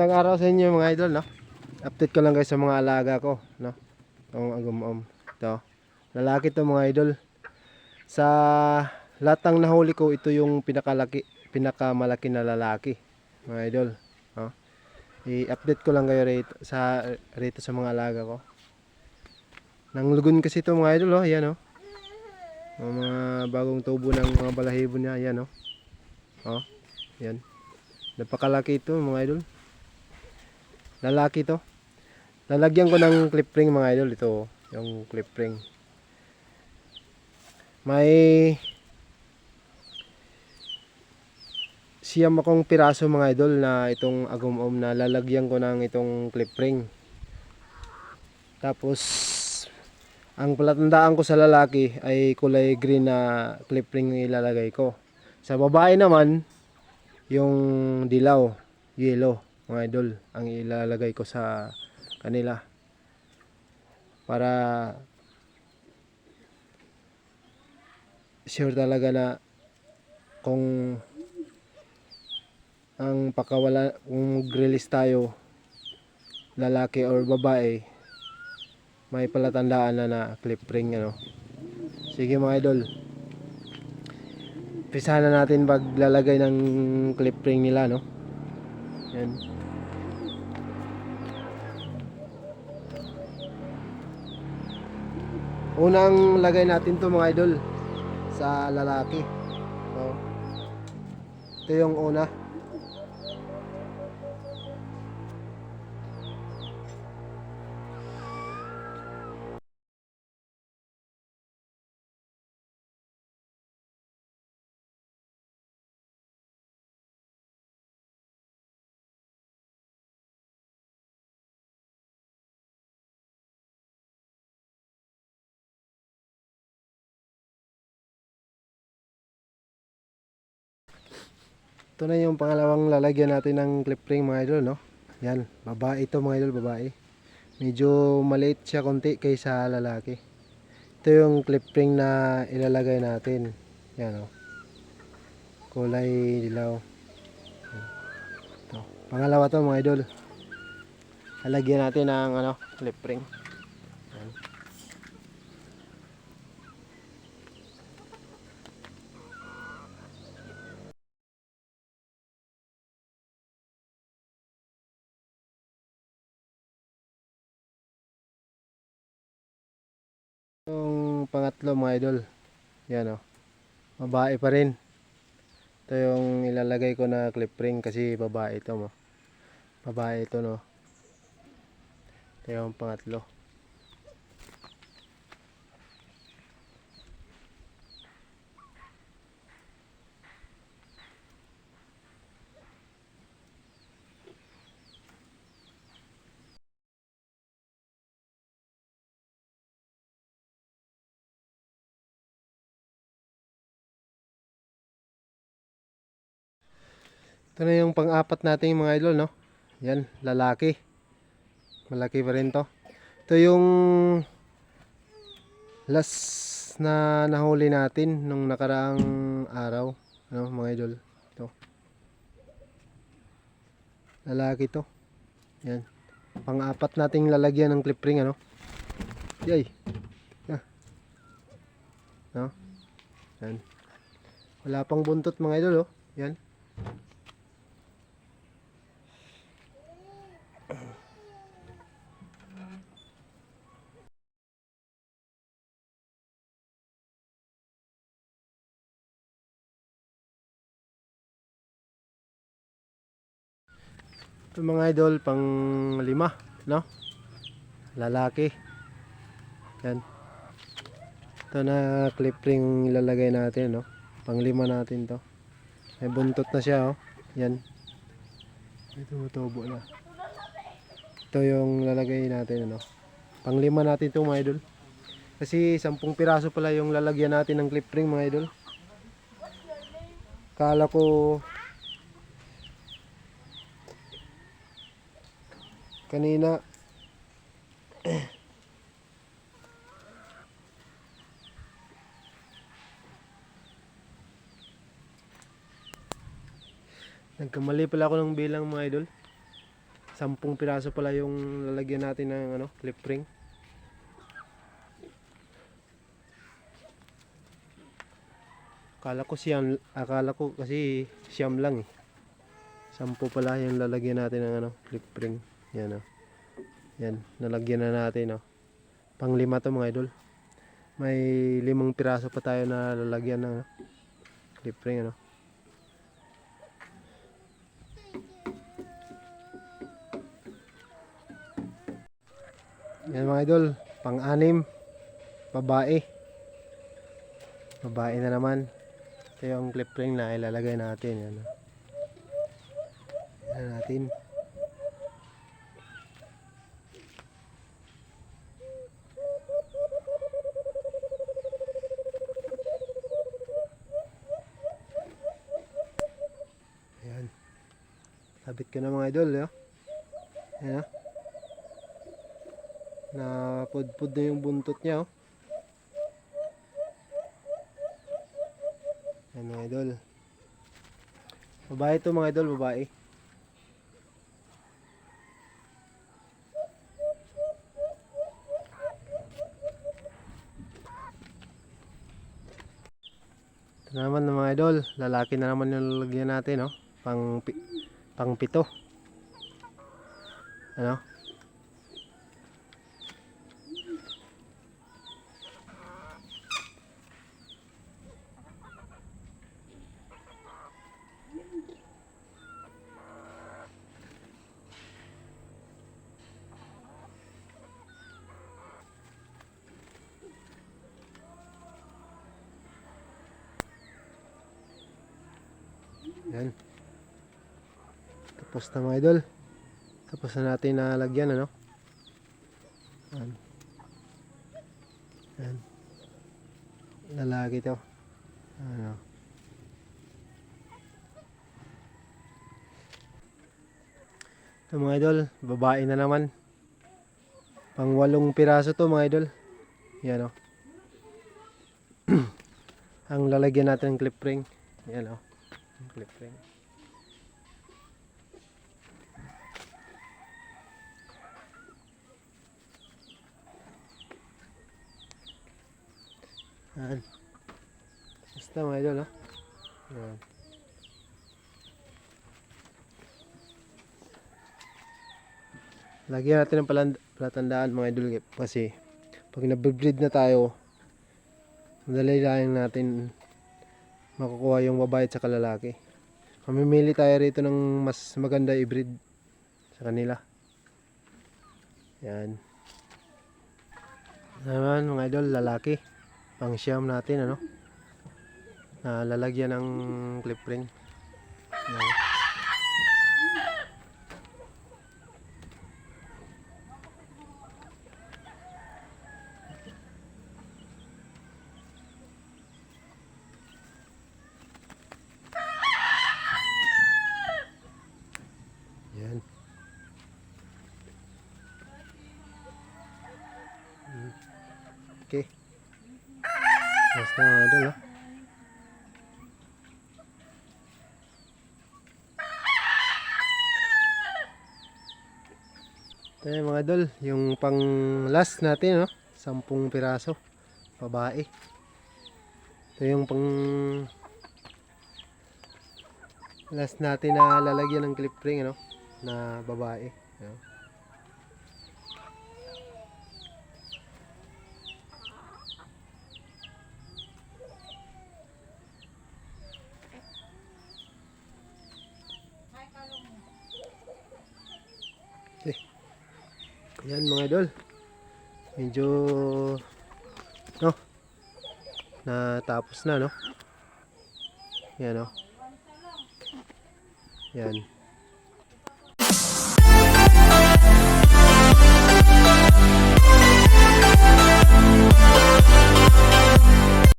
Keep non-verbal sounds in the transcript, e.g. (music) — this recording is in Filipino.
Magandang araw sa inyo mga idol, no? Update ko lang guys sa mga alaga ko, no? Itong agumom. Ito. Lalaki to mga idol. Sa lahat ng nahuli ko, ito yung pinakalaki, pinakamalaki na lalaki, mga idol. No? I-update ko lang kayo rito sa, rito sa mga alaga ko. Nanglugon kasi ito mga idol, oh. Ayan, oh. Ang mga bagong tubo ng mga balahibo niya, ayan, oh. Oh, ayan. Napakalaki ito mga idol. Lalaki to. Lalagyan ko ng clip ring mga idol ito, yung clip ring. May siyam akong piraso mga idol na itong agumom na lalagyan ko ng itong clip ring. Tapos ang palatandaan ko sa lalaki ay kulay green na clip ring ilalagay ko. Sa babae naman, yung dilaw, yellow, mga idol, ang ilalagay ko sa kanila. Para sure talaga na kung ang pakawala, kung mag-release tayo, lalaki or babae, may palatandaan na na clip ring, ano. Sige mga idol. Pisahan na natin paglalagay ng clip ring nila, no? Yan. Unang lagay natin to mga idol sa lalaki. So, ito yung una. Ito na yung pangalawang lalagyan natin ng clip ring mga idol, no? Yan, babae ito mga idol, babae. Medyo maliit siya konti kaysa lalaki. Ito yung clip ring na ilalagay natin. Yan, oh. Kulay dilaw. Ito. Pangalawa to mga idol. Lalagyan natin ng ano, clip ring. Yan. Yung pangatlo mga idol. Yan oh. Babae pa rin. Ito yung ilalagay ko na clip ring kasi babae ito mo. Babae ito no. Ito yung pangatlo. Ito na yung pang-apat nating mga idol, no? Yan, lalaki. Malaki pa rin to. Ito yung last na nahuli natin nung nakaraang araw, no, mga idol. Ito. Lalaki to. Yan. Pang-apat nating lalagyan ng clip ring, ano? Yay. Ah. No? Yan. Wala pang buntot mga idol, oh. Yan. Ito mga idol, pang lima, no? Lalaki. Yan. Ito na clip ring ilalagay natin, no? Pang lima natin to. May buntot na siya, oh. Yan. Ito, tubo na. Ito yung lalagay natin, ano? Pang lima natin to mga idol. Kasi sampung piraso pala yung lalagyan natin ng clip ring, mga idol. Kala ko kanina nagkamali pala ako ng bilang mga idol sampung piraso pala yung lalagyan natin ng ano, clip ring. Akala ko siyam, akala ko kasi siyam lang eh. Sampu pala yung lalagyan natin ng ano, clip ring. Yan oh. Yan, nalagyan na natin oh. Pang lima to mga idol. May limang piraso pa tayo na lalagyan ng ano, clip ring ano. Yan mga idol, pang-anim, babae. Babae na naman. Ito yung clip ring na ilalagay natin. Yan, oh. Yan natin. Ayan. Sabit ko na mga idol. Oh. Ayan. oh. Napudpud na yung buntot niya. Oh. Ayan mga idol. Babae to mga idol, babae. Ito naman mga idol, lalaki na naman yung lalagyan natin, no? Pang, pi- pang pito. Ano? Yan. Tapos na mga idol. Tapos na natin nalagyan ano. Yan. Yan. Lalaki to. Ano. Ito mga idol, babae na naman. Pang walong piraso to mga idol. Yan o. (clears throat) Ang lalagyan natin ng clip ring. Yan o. Clip ring. Yan. Basta mga idol, oh. Yan. Lagyan natin ng palatandaan mga idol kasi pag nabibreed na tayo madali lang natin makukuha yung babae at saka. Mamimili tayo rito ng mas maganda i-breed sa kanila. Yan. Naman mga idol, lalaki. Pang siyam natin ano. Na lalagyan ng clip ring. Yan. Yan. Mm. Okay. Basta mga idol, oh. Ito yung mga idol, yung pang last natin, no? Sampung piraso. Babae. Ito yung pang last natin na lalagyan ng clip ring, ano? Na babae. Ano? Ayan mga idol. Medyo no. Natapos na no. Yan no. Yan.